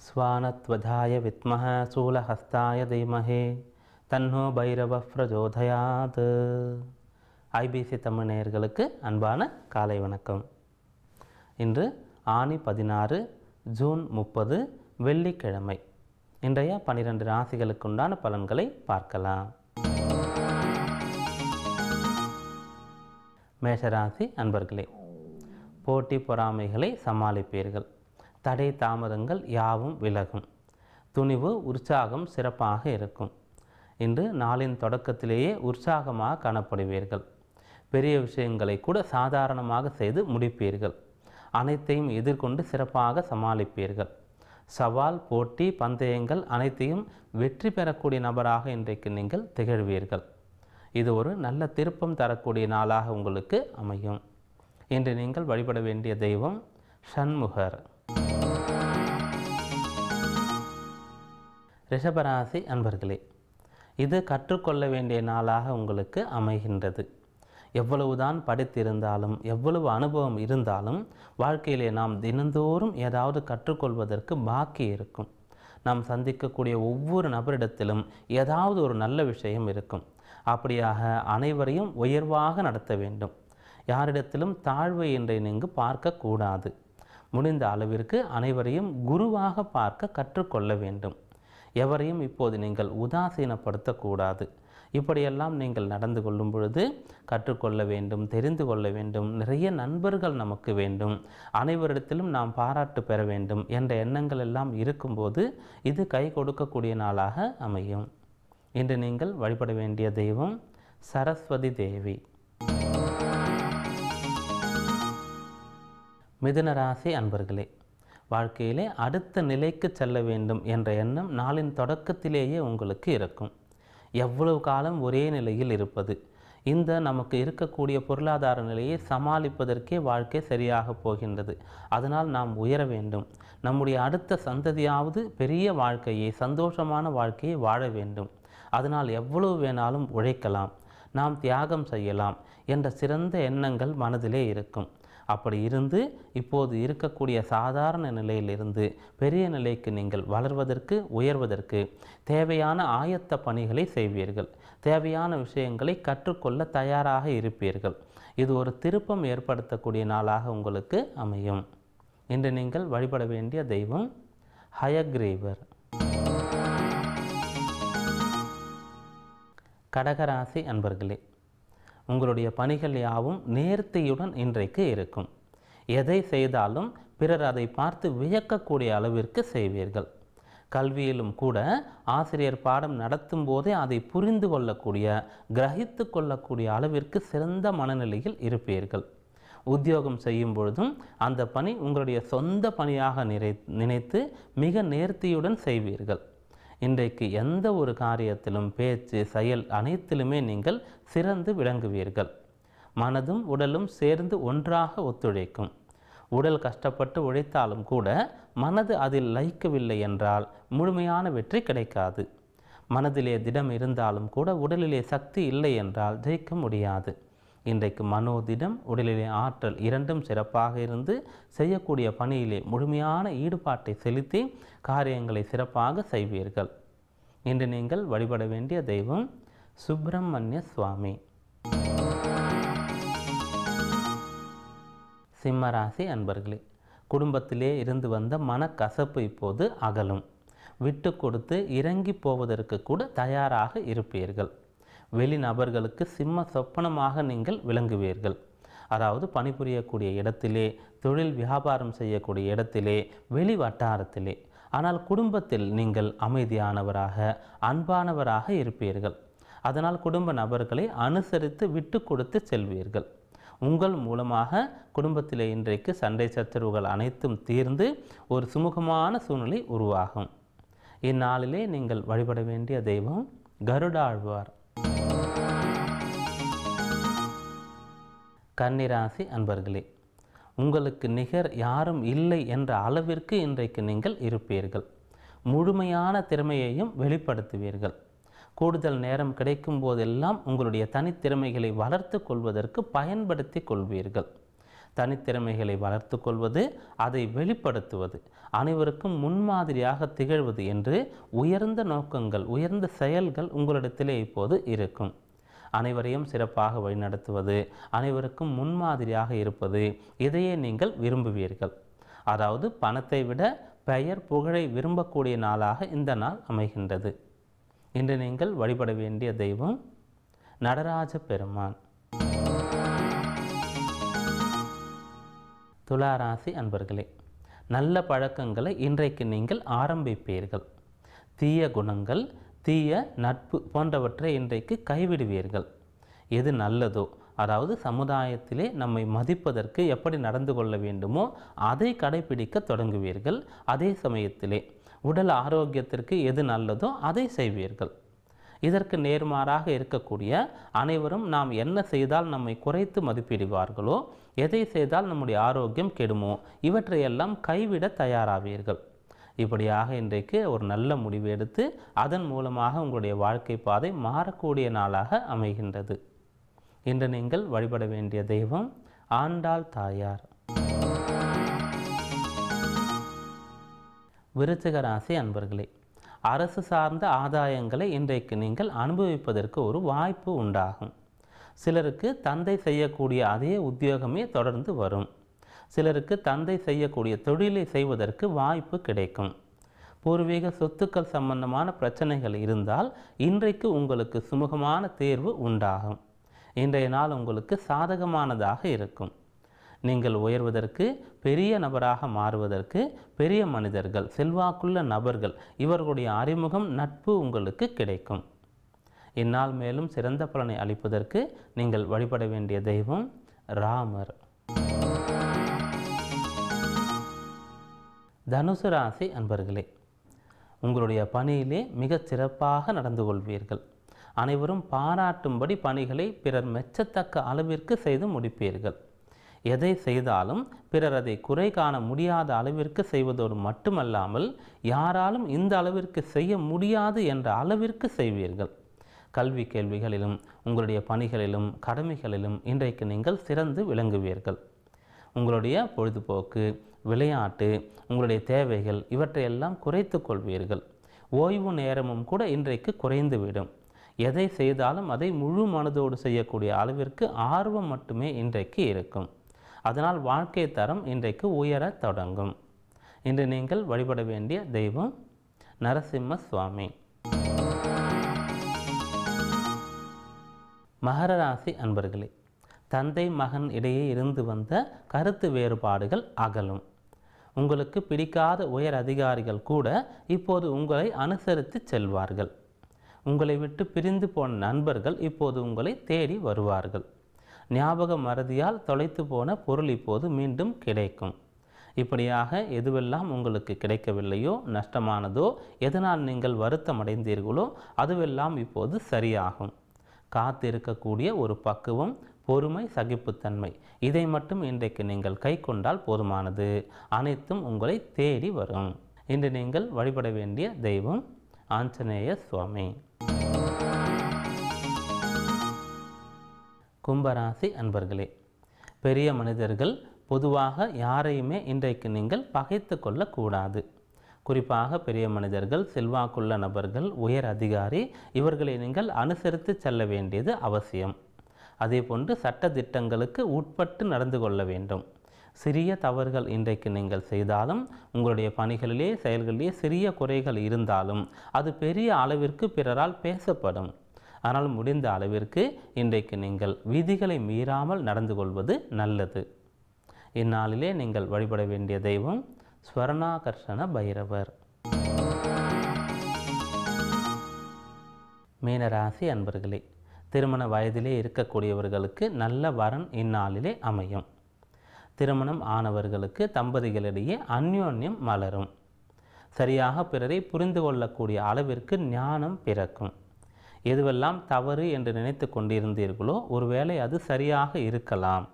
स्वानत्वधाय विद्मः शूलहस्ताय धीमहे तन्नो भैरवः प्रचोदयात्। ஐபிசி தமிழ் நேயர்களுக்கு அன்பான காலை வணக்கம். இன்று ஆனி பதினாறு ஜூன் முப்பது வெள்ளிக்கிழமை. இன்றைய பனிரெண்டு ராசிகளுக்குண்டான பலன்களை பார்க்கலாம். மேஷராசி அன்பர்களே போட்டி பொறாமைகளை சமாளிப்பீர்கள். தடை தாமதங்கள் யாவும் விலகும். துணிவு உற்சாகம் சிறப்பாக இருக்கும். இன்று நாளின் தொடக்கத்திலேயே உற்சாகமாக காணப்படுவீர்கள். பெரிய விஷயங்களை கூட சாதாரணமாக செய்து முடிப்பீர்கள். அனைத்தையும் எதிர்கொண்டு சிறப்பாக சமாளிப்பீர்கள். சவால் போட்டி பந்தயங்கள் அனைத்தையும் வெற்றி பெறக்கூடிய நபராக இன்றைக்கு நீங்கள் திகழ்வீர்கள். இது ஒரு நல்ல திருப்பம் தரக்கூடிய நாளாக உங்களுக்கு அமையும். இன்று நீங்கள் வழிபட வேண்டிய தெய்வம் ஷண்முகர் ரிஷபராசி அன்பர்களே இது கற்றுக்கொள்ள வேண்டிய நாளாக உங்களுக்கு அமைகின்றது. எவ்வளவுதான் படித்திருந்தாலும் எவ்வளவு அனுபவம் இருந்தாலும் வாழ்க்கையிலே நாம் தினந்தோறும் ஏதாவது கற்றுக்கொள்வதற்கு பாக்கி இருக்கும். நாம் சந்திக்கக்கூடிய ஒவ்வொரு நபரிடத்திலும் ஏதாவது ஒரு நல்ல விஷயம் இருக்கும். அப்படியாக அனைவரையும் உயர்வாக நடத்த வேண்டும். யாரிடத்திலும் தாழ்வு என்றை நீங்கள் பார்க்கக்கூடாது முடிந்த அளவிற்கு அனைவரையும் குருவாக பார்க்க கற்றுக்கொள்ள வேண்டும். எவரையும் இப்போது நீங்கள் உதாசீனப்படுத்தக்கூடாது இப்படியெல்லாம் நீங்கள் நடந்து கொள்ளும் பொழுது கற்றுக்கொள்ள வேண்டும் தெரிந்து கொள்ள வேண்டும் நிறைய நண்பர்கள் நமக்கு வேண்டும். அனைவரிடத்திலும் நாம் பாராட்டு பெற வேண்டும் என்ற எண்ணங்கள் எல்லாம் இருக்கும்போது இது கை கொடுக்கக்கூடிய நாளாக அமையும். இன்று நீங்கள் வழிபட வேண்டிய தெய்வம் சரஸ்வதி தேவி. மிதுனராசி அன்பர்களே வாழ்க்கையிலே அடுத்த நிலைக்கு செல்ல வேண்டும் என்ற எண்ணம் நாளின் தொடக்கத்திலேயே உங்களுக்கு இருக்கும். எவ்வளவு காலம் ஒரே நிலையில் இருப்பது? இந்த நமக்கு இருக்கக்கூடிய பொருளாதார நிலையை சமாளிப்பதற்கே வாழ்க்கை சரியாக போகின்றது. அதனால் நாம் உயர வேண்டும். நம்முடைய அடுத்த சந்ததியாவது பெரிய வாழ்க்கையை சந்தோஷமான வாழ்க்கையை வாழ வேண்டும். அதனால் எவ்வளவு வேணாலும் உழைக்கலாம். நாம் தியாகம் செய்யலாம் என்ற சிறந்த எண்ணங்கள் மனதிலே இருக்கும். அப்படி இருந்து இப்போது இருக்கக்கூடிய சாதாரண நிலையிலிருந்து பெரிய நிலைக்கு நீங்கள் வளர்வதற்கு உயர்வதற்கு தேவையான ஆயத்த பணிகளை செய்வீர்கள். தேவையான விஷயங்களை கற்றுக்கொள்ள தயாராக இருப்பீர்கள். இது ஒரு திருப்பம் ஏற்படுத்தக்கூடிய நாளாக உங்களுக்கு அமையும். இன்று நீங்கள் வழிபட வேண்டிய தெய்வம் ஹயக்ரீவர். கடகராசி அன்பர்களே உங்களுடைய பணிகள் யாவும் நேர்த்தியுடன் இன்றைக்கு இருக்கும். எதை செய்தாலும் பிறர் அதை பார்த்து வியக்கக்கூடிய அளவிற்கு செய்வீர்கள். கல்வியிலும் கூட ஆசிரியர் பாடம் நடத்தும் போதே அதை புரிந்து கொள்ளக்கூடிய கிரகித்து கொள்ளக்கூடிய அளவிற்கு சிறந்த மனநிலையில் இருப்பீர்கள். உத்தியோகம் செய்யும் பொழுதும் அந்த பணி உங்களுடைய சொந்த பணியாக நிறை நினைத்து மிக நேர்த்தியுடன் செய்வீர்கள். இன்றைக்கு எந்த ஒரு காரியத்திலும் பேச்சு செயல் அனைத்திலுமே நீங்கள் சிறந்து விளங்குவீர்கள். மனதும் உடலும் சேர்ந்து ஒன்றாக ஒத்துழைக்கும். உடல் கஷ்டப்பட்டு உழைத்தாலும் கூட மனது அதில் லயிக்கவில்லை என்றால் முழுமையான வெற்றி கிடைக்காது. மனதிலே திடம் இருந்தாலும் கூட உடலிலே சக்தி இல்லை என்றால் ஜெயிக்க முடியாது. இன்றைக்கு மனோதிடம் உடலிலே ஆற்றல் இரண்டும் சிறப்பாக இருந்து செய்யக்கூடிய பணியிலே முழுமையான ஈடுபாட்டை செலுத்தி காரியங்களை சிறப்பாக செய்வீர்கள். இன்று நீங்கள் வழிபட வேண்டிய தெய்வம் சுப்பிரமணிய சுவாமி. சிம்மராசி அன்பர்களே குடும்பத்திலே இருந்து வந்த மனக்கசப்பு இப்போது அகலும். விட்டு கொடுத்து இறங்கி போவதற்கு கூட தயாராக இருப்பீர்கள். வெளிநபர்களுக்கு சிம்ம சொப்பனமாக நீங்கள் விளங்குவீர்கள். அதாவது பணிபுரியக்கூடிய இடத்திலே தொழில் வியாபாரம் செய்யக்கூடிய இடத்திலே வெளி வட்டாரத்திலே. ஆனால் குடும்பத்தில் நீங்கள் அமைதியானவராக அன்பானவராக இருப்பீர்கள். அதனால் குடும்ப நபர்களை அனுசரித்து விட்டு கொடுத்து செல்வீர்கள். உங்கள் மூலமாக குடும்பத்திலே இன்றைக்கு சண்டை சச்சரவுகள் அனைத்தும் தீர்ந்து ஒரு சுமூகமான சூழ்நிலை உருவாகும். இந்நாளிலே நீங்கள் வழிபட வேண்டிய தெய்வம் கருடாழ்வார். கன்னிராசி அன்பர்களே உங்களுக்கு நிகர் யாரும் இல்லை என்ற அளவிற்கு இன்றைக்கு நீங்கள் இருப்பீர்கள். முழுமையான திறமையையும் வெளிப்படுத்துவீர்கள். கூடுதல் நேரம் கிடைக்கும் போதெல்லாம் உங்களுடைய தனித்திறமைகளை வளர்த்து கொள்வதற்கு பயன்படுத்தி கொள்வீர்கள். தனித்திறமைகளை வளர்த்து கொள்வது அதை வெளிப்படுத்துவது அனைவருக்கும் முன்மாதிரியாக திகழ்வது என்று உயர்ந்த நோக்கங்கள் உயர்ந்த செயல்கள் உங்களிடத்திலே இப்போது இருக்கும். அனைவரையும் சிறப்பாக வழிநடத்துவது அனைவருக்கும் முன்மாதிரியாக இருப்பது இதையே நீங்கள் விரும்புவீர்கள். அதாவது பணத்தை விட பெயர் புகழை விரும்பக்கூடிய நாளாக இந்த நாள் அமைகின்றது. இன்று நீங்கள் வழிபட வேண்டிய தெய்வம் நடராஜ பெருமான். துளாராசி அன்பர்களே நல்ல பழக்கங்களை இன்றைக்கு நீங்கள் ஆரம்பிப்பீர்கள். தீய குணங்கள் தீய நட்பு போன்றவற்றை இன்றைக்கு கைவிடுவீர்கள். எது நல்லதோ அதாவது சமுதாயத்திலே நம்மை மதிப்பதற்கு எப்படி நடந்து கொள்ள வேண்டுமோ அதை கடைபிடிக்க தொடங்குவீர்கள். அதே சமயத்திலே உடல் ஆரோக்கியத்திற்கு எது நல்லதோ அதை செய்வீர்கள். இதற்கு நேர்மாறாக இருக்கக்கூடிய அனைவரும் நாம் என்ன செய்தால் நம்மை குறைத்து மதிப்பிடுவார்களோ எதை செய்தால் நம்முடைய ஆரோக்கியம் கெடுமோ இவற்றையெல்லாம் கைவிட தயாராவீர்கள். இப்படியாக இன்றைக்கு ஒரு நல்ல முடிவு எடுத்து அதன் மூலமாக உங்களுடைய வாழ்க்கை பாதை மாறக்கூடிய நாளாக அமைகின்றது. இன்று நீங்கள் வழிபட வேண்டிய தெய்வம் ஆண்டாள் தாயார். விருச்சிக ராசி அன்பர்களே அரசு சார்ந்த ஆதாயங்களை இன்றைக்கு நீங்கள் அனுபவிப்பதற்கு ஒரு வாய்ப்பு உண்டாகும். சிலருக்கு தந்தை செய்யக்கூடிய அதே உத்தியோகமே தொடர்ந்து வரும். சிலருக்கு தந்தை செய்யக்கூடிய தொழிலை செய்வதற்கு வாய்ப்பு கிடைக்கும். பூர்வீக சொத்துக்கள் சம்பந்தமான பிரச்சனைகள் இருந்தால் இன்றைக்கு உங்களுக்கு சுமூகமான தேர்வு உண்டாகும். இன்றைய நாள் உங்களுக்கு சாதகமானதாக இருக்கும். நீங்கள் உயர்வதற்கு பெரிய நபராக மாறுவதற்கு பெரிய மனிதர்கள் செல்வாக்குள்ள நபர்கள் இவர்களுடைய அறிமுகம் நட்பு உங்களுக்கு கிடைக்கும். இந்நாள் மேலும் சிறந்த பலனை அளிப்பதற்கு நீங்கள் வழிபட வேண்டிய தெய்வம் ராமர். தனுசு ராசி அன்பர்களே உங்களுடைய பணியிலே மிகச் சிறப்பாக நடந்து கொள்வீர்கள். அனைவரும் பாராட்டும்படி பணிகளை பிறர் மெச்சத்தக்க அளவிற்கு செய்து முடிப்பீர்கள். எதை செய்தாலும் பிறர் அதை குறை காண முடியாத அளவிற்கு செய்வதோடு மட்டுமல்லாமல் யாராலும் இந்த அளவிற்கு செய்ய முடியாது என்ற அளவிற்கு செய்வீர்கள். கல்வி கேள்விகளிலும் உங்களுடைய பணிகளிலும் கடமைகளிலும் இன்றைக்கு நீங்கள் சிறந்து விளங்குவீர்கள். உங்களுடைய பொழுதுபோக்கு விளையாட்டு உங்களுடைய தேவைகள் இவற்றையெல்லாம் குறைத்து கொள்வீர்கள். ஓய்வு நேரமும் கூட இன்றைக்கு குறைந்துவிடும். எதை செய்தாலும் அதை முழு மனதோடு செய்யக்கூடிய அளவிற்கு ஆர்வம் மட்டுமே இன்றைக்கு இருக்கும். அதனால் வாழ்க்கை தரம் இன்றைக்கு உயரத் தொடங்கும். இன்று நீங்கள் வழிபட வேண்டிய தெய்வம் நரசிம்ம சுவாமி. மகர ராசி அன்பர்களே தந்தை மகன் இடையே இருந்து வந்த கருத்து வேறுபாடுகள் அகலும். உங்களுக்கு பிடிக்காத உயர் அதிகாரிகள் கூட இப்போது உங்களை அனுசரித்து செல்வார்கள். உங்களை விட்டு பிரிந்து போன நண்பர்கள் இப்போது உங்களை தேடி வருவார்கள். ஞாபக மறதியால் தொலைத்து போன பொருள் இப்போது மீண்டும் கிடைக்கும். இப்படியாக எதுவெல்லாம் உங்களுக்கு கிடைக்கவில்லையோ நஷ்டமானதோ எதனால் நீங்கள் வருத்தமடைந்தீர்களோ அதுவெல்லாம் இப்போது சரியாகும். காத்திருக்கக்கூடிய ஒரு பக்குவம் பொறுமை சகிப்புத்தன்மை. இதை மட்டும் இன்றைக்கு நீங்கள் கை கொண்டால் போதுமானது. அனைத்தும் உங்களை தேடி வரும். இன்று நீங்கள் வழிபட வேண்டிய தெய்வம் ஆஞ்சநேய சுவாமி. கும்பராசி அன்பர்களே பெரிய மனிதர்கள் பொதுவாக யாரையுமே இன்றைக்கு நீங்கள் பகைத்து கொள்ளக்கூடாது. குறிப்பாக பெரிய மனிதர்கள் செல்வாக்குள்ள நபர்கள் உயர் அதிகாரி இவர்களை நீங்கள் அனுசரித்து செல்ல வேண்டியது அவசியம். அதேபோன்று சட்ட திட்டங்களுக்கு உட்பட்டு நடந்து கொள்ள வேண்டும். சிறிய தவறுகள் இன்றைக்கு நீங்கள் செய்தாலும் உங்களுடைய பணிகளிலே செயல்களிலே சிறிய குறைகள் இருந்தாலும் அது பெரிய அளவிற்கு பிறரால் பேசப்படும். ஆனால் முடிந்த அளவிற்கு இன்றைக்கு நீங்கள் விதிகளை மீறாமல் நடந்து கொள்வது நல்லது. இந்நாளிலே நீங்கள் வழிபட வேண்டிய தெய்வம் ஸ்வர்ணாகர்ஷண பைரவர். மீனராசி அன்பர்களே திருமண வயதிலே இருக்கக்கூடியவர்களுக்கு நல்ல வரன் இந்நாளிலே அமையும். திருமணம் ஆனவர்களுக்கு தம்பதிகளிடையே அந்யோன்யம் மலரும். சரியாக பிறரை புரிந்து கொள்ளக்கூடிய அளவிற்கு ஞானம் பிறக்கும். எதுவெல்லாம் தவறு என்று நினைத்து கொண்டிருந்தீர்களோ ஒருவேளை அது சரியாக இருக்கலாம்.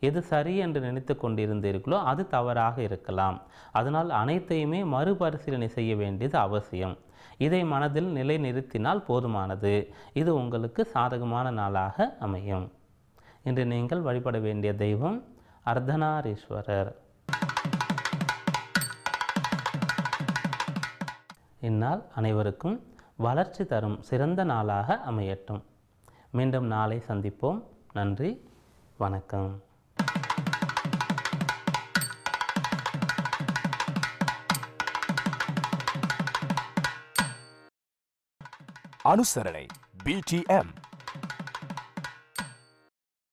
எது சரி என்று நினைத்து கொண்டிருந்தீர்களோ அது தவறாக இருக்கலாம். அதனால் அனைத்தையுமே மறுபரிசீலனை செய்ய வேண்டியது அவசியம். இதை மனதில் நிலைநிறுத்தினால் போதுமானது. இது உங்களுக்கு சாதகமான நாளாக அமையும். இன்று நீங்கள் வழிபட வேண்டிய தெய்வம் அர்த்தனாரீஸ்வரர் இந்நாள் அனைவருக்கும் வளர்ச்சி தரும் சிறந்த நாளாக அமையட்டும். மீண்டும் நாளை சந்திப்போம். நன்றி. வணக்கம். අනුසරණයි. BTM